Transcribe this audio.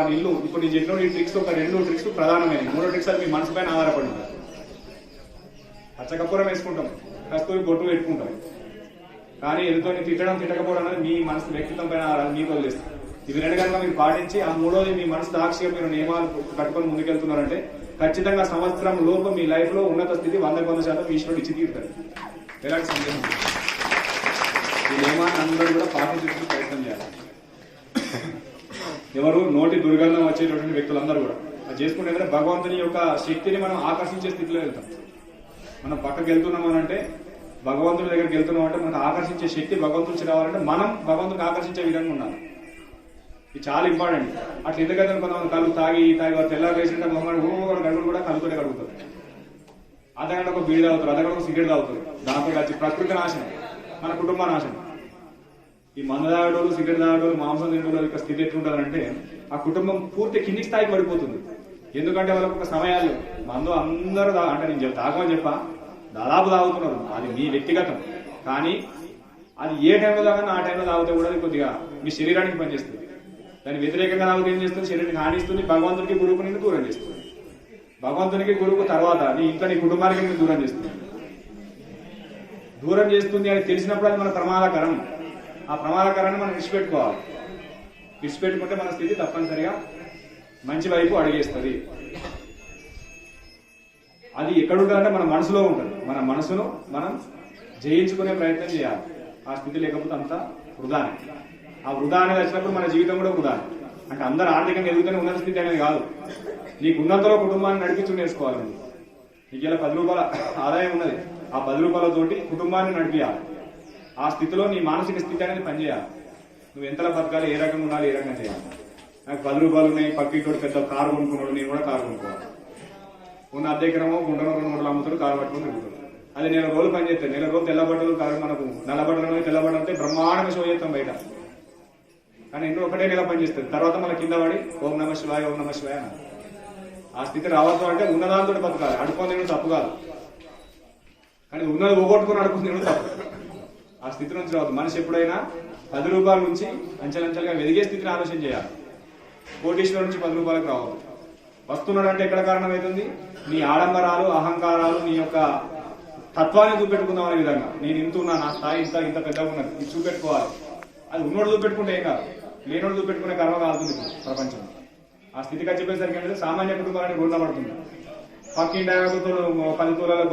వారి ఇల్లు ఇప్పుడు నేను చెప్పిన ఈ ట్రిక్స్ ఒక రెండు ట్రిక్స్ ప్రధానమైనవి. మూడో ట్రిక్స్ అది మీ మనసు పైన ఆధారపడి ఉంటారు పచ్చకప్పురం వేసుకుంటాం. కస్తూరి బొట్టు పెట్టుకుంటాం. కానీ ఎదుతో తిట్టడం తిట్టకపోవడం అనేది మీ మనసు వ్యక్తిత్వం పైన ఆధారాలు మీకు వదిలేస్తారు ఇవి రెండు కనుక మీరు పాటించి ఆ మూడోది మీ మనసు దాక్షిగా మీరు నియమాలు కట్టుకొని ముందుకెళ్తున్నారంటే ఖచ్చితంగా సంవత్సరం లోపు మీ లైఫ్లో ఉన్నత స్థితి వంద వంద శాతం ఈశ్వరుడు ఇచ్చి తీరుతారు. ఎలాంటి సందేహం? ఈ నియమాన్ని అందరూ కూడా పాటించడానికి ఎవరు? నోటి దుర్గంధం వచ్చేటటువంటి వ్యక్తులందరూ కూడా. అది చేసుకుంటే ఏంటంటే భగవంతుని యొక్క శక్తిని మనం ఆకర్షించే స్థితిలో వెళ్తాం. మనం పక్కకి వెళ్తున్నాం అని అంటే భగవంతుడి దగ్గరికి వెళ్తున్నాం అంటే మనకు ఆకర్షించే శక్తి భగవంతుడికి రావాలంటే మనం భగవంతుడిని ఆకర్షించే విధంగా ఉండాలి. ఇది చాలా ఇంపార్టెంట్. అట్లా ఎందుకంటే కొంతమంది కళ్ళు తాగి తాగి తెల్లారు వేసినట్టు మొహమ్మడు ఓ గడుగులు కూడా కళ్ళతోనే కడుగుతారు. అర్ధగంట ఒక బీడి తాగుతారు అర్ధగంట ఒక సిగరెట్ తాగుతారు. దాంతో కలిసి ప్రకృతి నాశనం మన కుటుంబ నాశనం. ఈ మందు తాగడోళ్ళు సిగరెట్ తాగడోళ్ళు మాంసం తినడోళ్ళ యొక్క స్థితి ఎట్లుంటుందంటే ఆ కుటుంబం పూర్తి కిందికి స్థాయికి పడిపోతుంది. ఎందుకంటే వాళ్ళకు ఒక సమయాలు మందు అందరూ తా- అంటే నేను తాగమని చెప్పా. దాదాపు తాగుతున్నారు. అది మీ వ్యక్తిగతం. కానీ అది ఏ టైంలో తాగన్నా ఆ టైంలో తాగితే కూడా అది కొద్దిగా మీ శరీరానికి పనిచేస్తుంది. దాని వ్యతిరేకంగా తాగితే ఏం చేస్తుంది? శరీరానికి హానిస్తుంది భగవంతునికి గురువుకు నేను దూరం చేస్తుంది. భగవంతునికి గురువుకు తర్వాత నీ ఇంట్లో నీ కుటుంబానికి నిన్ను దూరం చేస్తుంది. దూరం చేస్తుంది అని తెలిసినప్పుడు అది మన ప్రమాదకరం. ఆ ప్రమాదకరాన్ని మనం విడిచిపెట్టుకోవాలి. విడిచిపెట్టుకుంటే మన స్థితి తప్పనిసరిగా మంచి వైపు అడిగేస్తుంది. అది ఎక్కడ ఉంటుందంటే మన మనసులో ఉంటుంది. మన మనసును మనం జయించుకునే ప్రయత్నం చేయాలి. ఆ స్థితి లేకపోతే అంతా వృధానే. ఆ వృధా అనేది వచ్చినప్పుడు మన జీవితం కూడా వృధానే. అంటే అందరూ ఆర్థికంగా ఎదుగుతూనే ఉన్నత స్థితి అనేది కాదు. నీకు ఉన్నంతలో కుటుంబాన్ని నడిపించు నేర్చుకోవాలి నీకు ఇలా పది రూపాయల ఆదాయం ఉన్నది. ఆ పది రూపాయలతోటి కుటుంబాన్ని నడిపించాలి ఆ స్థితిలో నీ మానసిక స్థితి అనేది పనిచేయాలి. నువ్వు ఎంతలా బతకాలి ఏ రకంగా ఉండాలి ఏ రకంగా చేయాలి. నాకు పది రూపాయలు ఉన్నాయి పక్కింటోడు పెద్ద కారు కొనుక్కున్నాడు నేను కూడా కారు కొనుక్కోవాలి. ఉన్న అద్దె ఎకరమో గుండెలో రెండు మూడు అమ్ముతారు కారు పట్టుకుని అది నెల రోజులు పని చేస్తాను నెల రోజులు తెల్ల కారు మనకు నల్లబట్టలు బట్టలు అంటే బ్రహ్మాండంగా షో చేస్తాం బయట. కానీ ఇంట్లో ఒకటే నెల పనిచేస్తుంది తర్వాత మన కింద పడి ఓం నమ శివాయ ఓం నమ శివాయ ఆ స్థితి రావద్దు అంటే ఉన్నదాంతో బతకాలి. అడుకొని తప్పు కాదు. కానీ ఉన్నది పోగొట్టుకుని అడుకుని తప్పు. ఆ స్థితి నుంచి రావద్దు మనిషి ఎప్పుడైనా పది రూపాయల నుంచి అంచెలంచెలుగా వెదిగే స్థితిని ఆలోచన చేయాలి. కోటీశ్వరం నుంచి పది రూపాయలకు రావద్దు. వస్తున్నాడంటే ఎక్కడ కారణమవుతుంది నీ ఆడంబరాలు అహంకారాలు నీ యొక్క తత్వాన్ని చూపెట్టుకుందాం అనే విధంగా. నేను ఇంత ఉన్నా నా స్థాయి ఇంత ఇంత పెద్దగా ఉన్నది. ఇది చూపెట్టుకోవాలి. అది ఉన్నోడు చూపెట్టుకుంటే ఏం కాదు. లేనోడు చూపెట్టుకునే కర్మ కాలుతుంది ప్రపంచం ఆ స్థితికి వచ్చేసరికి ఏంటంటే సామాన్య కుటుంబానికి గుండబడుతుంది పడుతుంది పక్కింటి పది తులాల